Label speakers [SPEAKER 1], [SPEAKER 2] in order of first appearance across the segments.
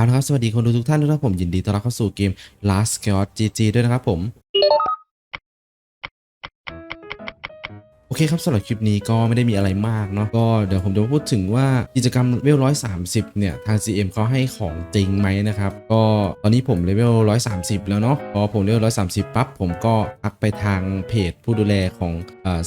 [SPEAKER 1] เอาละครับ สวัสดีคนดูทุกท่านด้วยนะผมยินดีต้อนรับเข้าสู่เกม Last Chaos GG ด้วยนะครับผม เคครับสำหรับคลิปนี้ก็ไม่ได้มีอะไรมากเนาะก็เดี๋ยวผมจะพูดถึงว่ากิจกรรมเลเวล130 เนี่ย ทาง CM เขาให้ของจริงไหมนะครับ ก็ตอนนี้ผมเลเวล130 แล้วเนาะพอผมเลเวล130 ปั๊บ ผมก็ทักไปทางเพจผู้ดูแลของ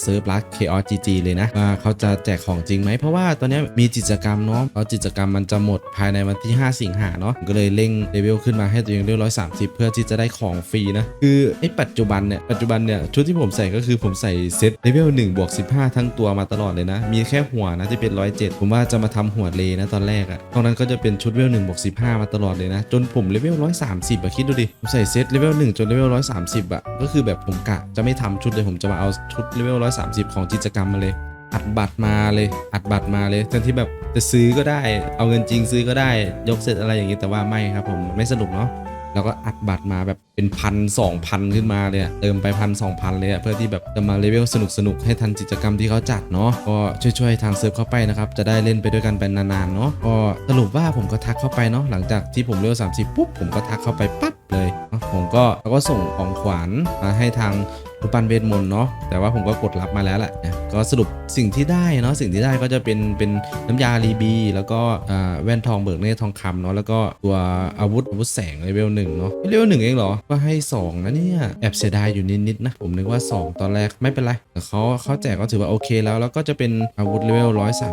[SPEAKER 1] เซิร์ฟลัส Chaos GG เลยนะว่าเขาจะแจกของจริงไหม เพราะว่าตอนนี้มีกิจกรรมเนาะแล้วกิจกรรมมันจะหมดภายในวันที่ 5 สิงหาเนาะก็เลยเร่งเลเวลขึ้นมาให้ตัวเองเลเวล130 เพื่อที่จะได้ของฟรีนะคือไอ้ปัจจุบันเนี่ยปัจจุบันเนี่ยชุดที่ผมใส่ก็คือผมใส่เซตเลเวล1บวก 15 ทั้งตัวมาตลอดเลยนะ มีแค่หัวนะที่เป็น 107 ผมว่าจะมาทำหัวเลนะตอนแรกอะตอนนั้นก็จะเป็นชุดเลเวล1บวก15 มาตลอดเลยนะ จนผมเลเวล130อะคิดดูดิ ผมใส่เซตเลเวล1จนเลเวล130อะก็คือแบบผมกะจะไม่ทำชุดเลยผมจะมาเอาชุดเลเวล130 ของกิจกรรมมาเลยอัดบัตรมาเลยอัดบัตรมาเลยทั้งที่แบบจะซื้อก็ได้ เอาเงินจริงซื้อก็ได้ ยกเสร็จอะไรอย่างงี้แต่ว่าไม่ครับผมไม่สนุกเนาะ แล้วก็อัดบัตรมาแบบเป็นพันสองพันขึ้นมาเลยเติมไปพันสองพันเลยเพื่อที่แบบจะมาเลเวลสนุกสนุกให้ทันกิจกรรมที่เขาจัดเนาะก็ช่วยๆทางเซิร์ฟเข้าไปนะครับจะได้เล่นไปด้วยกันเป็นนานๆเนาะก็สรุปว่าผมก็ทักเข้าไปเนาะหลังจากที่ผมเลเวลสามสิบปุ๊บผมก็ทักเข้าไปปั๊บเลยผมก็แล้วก็ส่งของขวัญมาให้ทาง รูปปั้นเวทมนต์เนาะแต่ว่าผมก็กดรับมาแล้วแหละนะก็สรุปสิ่งที่ได้เนาะสิ่งที่ได้ก็จะเป็นเป็นน้ำยารีบี แล้วก็แว่นทองเบิกเนตรทองคำเนาะแล้วก็ตัวอาวุธอาวุธแสงเลเวลหนึ่งเนาะเลเวลหนึ่งเองเหรอก็ให้ 2 นะเนี่ย แอบเสียดายอยู่นิดๆนะ ผมนึกว่า 2 ตอนแรกไม่เป็นไรแต่เขาเขาแจกก็ถือว่าโอเคแล้ว แล้วก็จะเป็นอาวุธเลเวล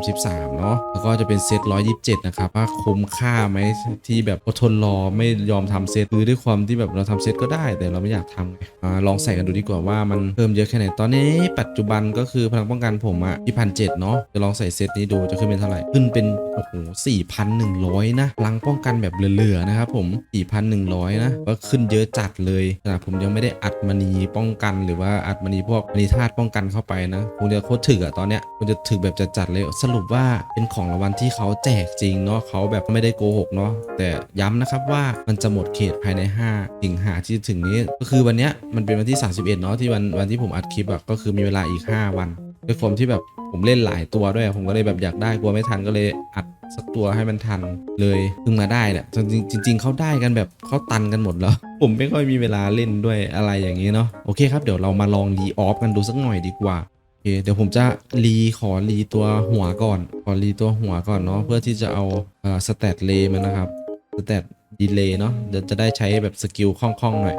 [SPEAKER 1] 133 เนาะแล้วก็จะเป็นเซต127 นะครับ ว่าคุ้มค่าไหมที่แบบอดทนรอไม่ยอมทำเซตคือด้วยความที่แบบเราทำเซตก็ได้ แต่เราไม่อยากทำลองใส่กันดูดีกว่าว่ามันเพิ่มเยอะแค่ไหน ตอนนี้ปัจจุบันก็คือพลังป้องกันผมอะที่พันเจ็ดเนาะจะลองใส่เซตนี้ดูจะขึ้นเป็นเท่าไหร่ ขึ้นเป็น โอ้โห4,100นหนึ่งร้อยนะ พลังป้องกันแบบเหลือๆนะครับผม4,100นหนึ่งร้อยนะ ก็ขึ้นเยอะจัดเลยขนาดผมยังไม่ได้อัดมณีป้องกันหรือว่าอัดมณีพวกมณีธาตุป้องกันเข้าไปนะคงจะโคตรถึกอะตอนเนี้ยคงจะถึกแบบจัดๆเลย สรุปว่าเป็นของรางวัลที่เขาแจกจริงเนาะเขาแบบไม่ได้โกหกเนาะแต่ย้ำนะครับว่ามันจะหมดเขตภายใน5สิงหาที่ถึงนี้ ก็คือวันเนี้ยมันเป็นวันที่ 31เนาะที่วันวันที่ผมอัดคลิปอะก็คือมีเวลาอีก 5 วันด้วยความที่แบบผมเล่นหลายตัวด้วย ผมก็เลยแบบอยากได้กลัวไม่ทันก็เลยอัดสักตัวให้มันทันเลยเพิ่งมาได้แหละจริงจริงเขาได้กันแบบเขาตันกันหมดแล้ว ผมไม่ค่อยมีเวลาเล่นด้วยอะไรอย่างนี้เนาะโอเคครับเดี๋ยวเรามาลองรีออฟกันดูสักหน่อยดีกว่าโอเคเดี๋ยวผมจะรีขอรีตัวหัวก่อนขอรีตัวหัวก่อนเนาะเพื่อที่จะเอาเอ่อสเตตเลมันนะครับสเตตดีเลย์เนาะเดี๋ยวจะได้ใช้แบบสกิลคล่องๆหน่อย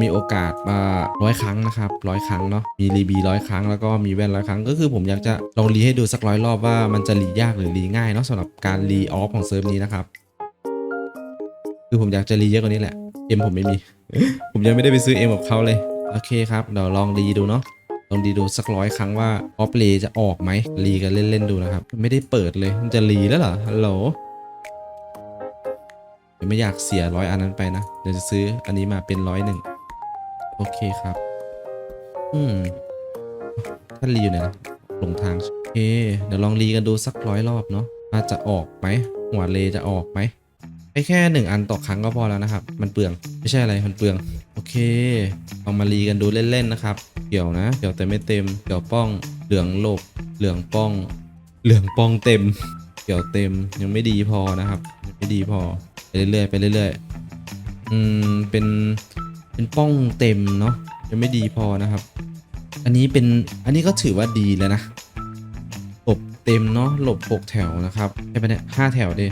[SPEAKER 1] มีโอกาสมาร้อยครั้งนะครับร้อยครั้งเนาะมีรีบีร้อยครั้งแล้วก็มีแว่นร้อยครั้ง ก็คือผมอยากจะลองรีให้ดูสักร้อยรอบว่ามันจะรียากหรือรีง่ายเนาะสำหรับการรีออฟของเซิร์ฟนี้นะครับคือผมอยากจะรีเยอะกว่านี้แหละเอ็มผมไม่มี ผมยังไม่ได้ไปซื้อเอ็มกับเขาเลยโอเคครับเดี๋ยวลองรีดูเนาะลองรีดูสักร้อยครั้งว่าออฟเลจะออกไหมรีกันเล่นๆดูนะครับ ไม่ได้เปิดเลยมันจะรีแล้วเหรอฮัลโหลไม่อยากเสียร้อยอันนั้นไปนะเดี๋ยวจะซื้ออันนี้มาเป็นร้อยหนึ่ง โอเคครับ อืมท่านรีอยู่ไหนนะหลงทาง โอเค เดี๋ยวลองรีกันดูสักร้อยรอบเนาะว่าจะออกไหมหัวเลจะออกไหมไอ้แค่หนึ่งอันต่อครั้งก็พอแล้วนะครับ มันเปลือง ไม่ใช่อะไร มันเปลือง โอเคลองมารีกันดูเล่นๆนะครับ เกี่ยวนะ เกี่ยวแต่ไม่เต็ม เกี่ยวป้อง เหลืองหลบ เหลืองป้อง เหลืองป้องเต็ม เกี่ยวเต็ม ยังไม่ดีพอนะครับ ยังไม่ดีพอ ไปเรื่อยๆ ไปเรื่อยๆ อืม เป็น เป็นป้องเต็มเนาะยังไม่ดีพอนะครับ อันนี้เป็นอันนี้ก็ถือว่าดีแล้วนะหลบเต็มเนาะหลบหกแถวนะครับใช่ปะเนี่ยห้าแถวดิ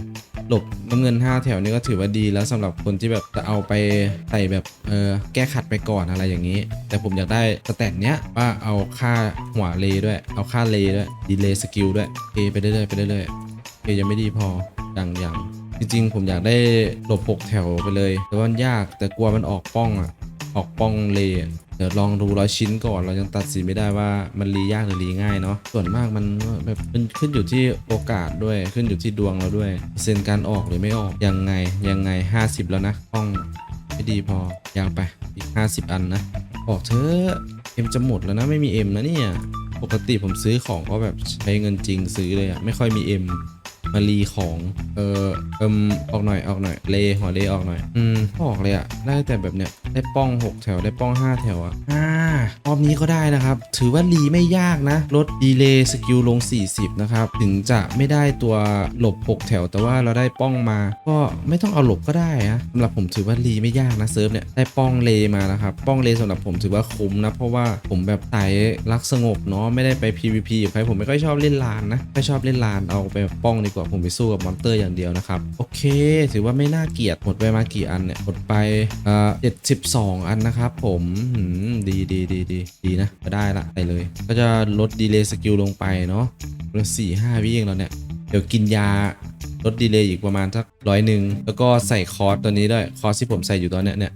[SPEAKER 1] หลบน้ำเงิน 5 แถวนี่ก็ถือว่าดีแล้วสำหรับคนที่แบบจะเอาไปใส่แบบเออแก้ขัดไปก่อนอะไรอย่างนี้ แต่ผมอยากได้สแตทเนี้ยว่าเอาค่าหัวเลด้วย เอาค่าเลด้วยดีเลสกิลด้วยเอไปเรื่อยๆไปเรื่อยๆเอยังไม่ดีพออย่างอย่าง จริงๆ ผมอยากได้หลบ6แถวไปเลย แต่ว่ามันยากแต่กลัวมันออกป้องอะ ออกป้องเละเดี๋ยวลองดูร้อยชิ้นก่อนเรายังตัดสินไม่ได้ว่ามันรียากหรือรีง่ายเนาะส่วนมากมันแบบมันขึ้นอยู่ที่โอกาสด้วยขึ้นอยู่ที่ดวงเราด้วยเปอร์เซ็นต์การออกหรือไม่ออกยังไงยังไง 50 แล้วนะป้องไม่ดีพอยังไปอีก 50 อันนะออกเถอะเอ็มจะหมดแล้วนะไม่มีเอ็มนะเนี่ยปกติผมซื้อของก็แบบใช้เงินจริงซื้อเลยอะไม่ค่อยมีเอ็ม มารีของ เออเอิมออกหน่อยออกหน่อย เลหัวเลออกหน่อย อืมออกเลยอะได้แต่แบบเนี้ยได้ป้องหกแถวได้ป้องห้าแถวอะห้า รอบนี้ก็ได้นะครับ ถือว่ารีไม่ยากนะ ลดดีเลย์สกิลลง 40 นะครับ ถึงจะไม่ได้ตัวหลบ 6 แถว แต่ว่าเราได้ป้องมา ก็ไม่ต้องเอาหลบก็ได้นะสำหรับผมถือว่ารีไม่ยากนะเซิร์ฟเนี่ย ได้ป้องเลมานะครับ ป้องเลสำหรับผมถือว่าคุ้มนะ เพราะว่าผมแบบสายรักสงบเนาะ ไม่ได้ไป PVP กับใคร ผมไม่ค่อยชอบเล่นลานนะไม่ชอบเล่นลานเอาไปป้องดีกว่า ผมไปสู้กับมอนเตอร์อย่างเดียวนะครับ โอเค ถือว่าไม่น่าเกลียดหมดไปมากี่อันเนี่ย หมดไปเอ่อ72 อันนะครับ ผมหืมดีดีดีดีดีนะก็ได้ละไปเลย ก็จะลดดีเลย์สกิลลงไปเนาะเหลือสี่ห้าวิเองแล้วเนี่ย เดี๋ยวกินยาลดดีเลย์อีกประมาณสักร้อยหนึ่งแล้วก็ใส่คอร์สตัวนี้ด้วยคอร์สที่ผมใส่อยู่ตอนเนี้ยเนี่ย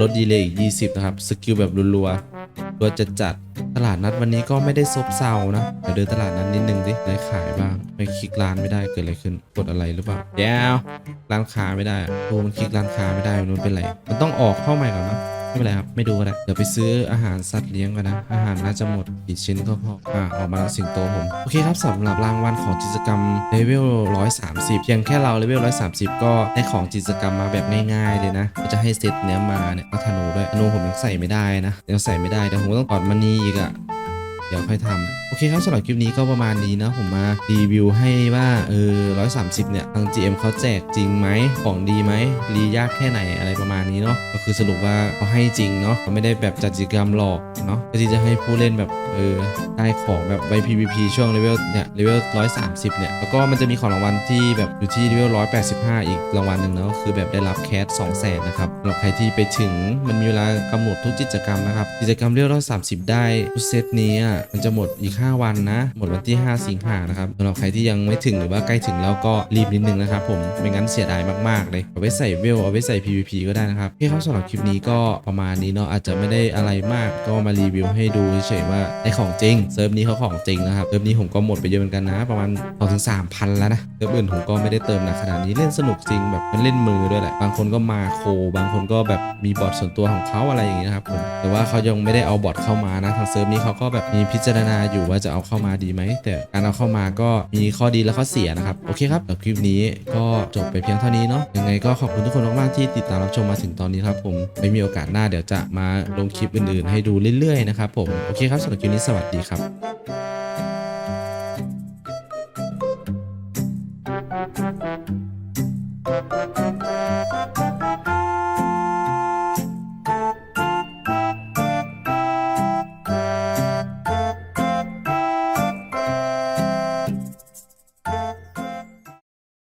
[SPEAKER 1] ลดดีเลย์อีก 20 นะครับ สกิลแบบรัวๆตัวจะจัดตลาดนัดวันนี้ก็ไม่ได้ซบเซานะเดี๋ยวเดินตลาดนัดนิดนึงดิได้ขายบ้างไปคลิกร้านไม่ได้เกิดอะไรขึ้น กดอะไรหรือเปล่าเดี๋ยวร้านค้าไม่ได้โอ้มันคลิกร้านค้าไม่ได้มันเป็นไร มันต้องออกเข้าใหม่ก่อนมั้ง ไม่เป็นไรครับไม่ดูก็ได้เดี๋ยวไปซื้ออาหารสัตว์เลี้ยงก่อนนะ อาหารน่าจะหมดกี่ชิ้นก็พออ่าออกมาแล้วสิงโตผม โอเคครับสำหรับรางวัลของกิจกรรมเลเวล130 เพียงแค่เราเลเวล130 ก็ได้ของกิจกรรมมาแบบง่ายๆเลยนะก็จะให้เซตเนี้ยมาเนี่ยก็ธนูด้วยธนูผมยังใส่ไม่ได้นะยังใส่ไม่ได้เดี๋ยวผมต้องกอดมันนี่อีกอะเดี๋ยวค่อยทำ เคครับสำหรับคลิปนี้ก็ประมาณนี้นะผมมารีวิวให้ว่าเออ130เนี่ยทาง GM เขาแจกจริงไหมของดีไหมรียากแค่ไหนอะไรประมาณนี้เนาะก็คือสรุปว่าเขาให้จริงเนาะเขาไม่ได้แบบจัดกิจกรรมหลอกเนาะเพื่อที่จะให้ผู้เล่นแบบเออได้ของแบบใบ PVP ช่วงเลเวลเนี่ยเลเวล130เนี่ยแล้วก็มันจะมีของรางวัลที่แบบอยู่ที่เลเวล185อีกรางวัลหนึ่งเนาะคือแบบได้รับแคส2แสนนะครับสำหรับใครที่ไปถึงมันมีเวลากำหนดทุกกิจกรรมนะครับกิจกรรมเลเวล130ได้ทุกเซตนี้อะมันจะหมดอีก5 วันนะ หมดวันที่ 5 สิงหานะครับสำหรับใครที่ยังไม่ถึงหรือว่าใกล้ถึงแล้วก็รีบนิดนึงนะครับผมไม่งั้นเสียดายมากๆเลยเอาไว้ใส่เวลเอาไว้ใส่ PVP ก็ได้นะครับโอเคครับสำหรับคลิปนี้ก็ประมาณนี้เนาะอาจจะไม่ได้อะไรมากก็มารีวิวให้ดูเฉยๆว่าได้ของจริงเซิร์ฟนี้เขาของจริงนะครับเซิร์ฟนี้ผมก็หมดไปเยอะเหมือนกันนะ ประมาณ2ถึง3พันแล้วนะเซิร์ฟอื่นผมก็ไม่ได้เติมหนักขนาดนี้เล่นสนุกจริงแบบมันเล่นมือด้วยแหละบางคนก็มาโค บางคนก็แบบมีบอทส่วนตัวของเขาอะไรอย่างนี้นะครับผมแต่ว่าเขายังไม่ได้เอาบอทเข้ามานะทางเซิร์ฟนี้เขาก็แบบมีพิจารณาอยู่ว่าว่าจะเอาเข้ามาดีไหม แต่การเอาเข้ามาก็มีข้อดีและข้อเสียนะครับ โอเคครับกับคลิปนี้ก็จบไปเพียงเท่านี้เนาะยังไงก็ขอบคุณทุกคนมากๆที่ติดตามรับชมมาถึงตอนนี้ครับผมไม่มีโอกาสหน้าเดี๋ยวจะมาลงคลิปอื่นๆ ให้ดูเรื่อยๆนะครับผมโอเคครับสำหรับคลิปนี้สวัสดีครับ